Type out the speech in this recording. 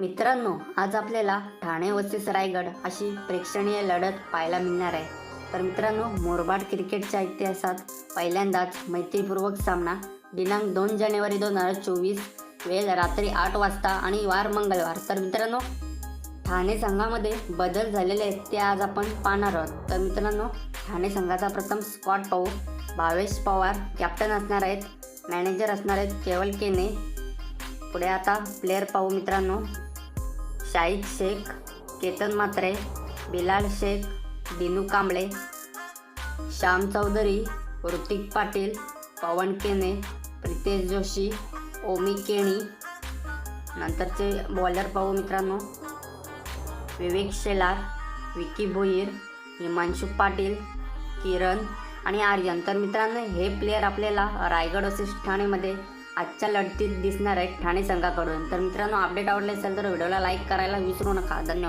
मित्रांनो आज आपल्याला ठाणे वर्सेस रायगड अशी प्रेक्षणीय लढत पाहायला मिळणार आहे. तर मित्रांनो मोरबाड क्रिकेटच्या इतिहासात पहिल्यांदाच मैत्रीपूर्वक सामना दिनांक दोन जानेवारी दोन हजार चोवीस वेळ रात्री आठ वाजता आणि वार मंगळवार. तर मित्रांनो ठाणे संघामध्ये बदल झालेले आहेत ते आज आपण पाहणार आहोत. तर मित्रांनो ठाणे संघाचा प्रथम स्क्वॉड पाहू. भावेश पवार कॅप्टन असणार आहेत मॅनेजर असणार आहेत केवल केने पुढे आता प्लेअर पाहू मित्रांनो. शाहिद शेख केतन मात्रे बिलाल शेख दिनू कांबळे श्याम चौधरी ऋतिक पाटील पवन केने प्रितेश जोशी ओमी केणी. नंतरचे बॉलर पाहू मित्रांनो. विवेक शेलार विकी भोईर हिमांशू पाटील किरण आणि आर्यन. तर मित्रांनो हे प्लेयर आपल्याला रायगड वर्सेस ठाणेमध्ये आजच्या लढतीत दिसणार आहेत ठाणे संघाकडून. तर मित्रांनो अपडेट आवडले असेल तर व्हिडिओला लाईक करायला विसरू नका. धन्यवाद.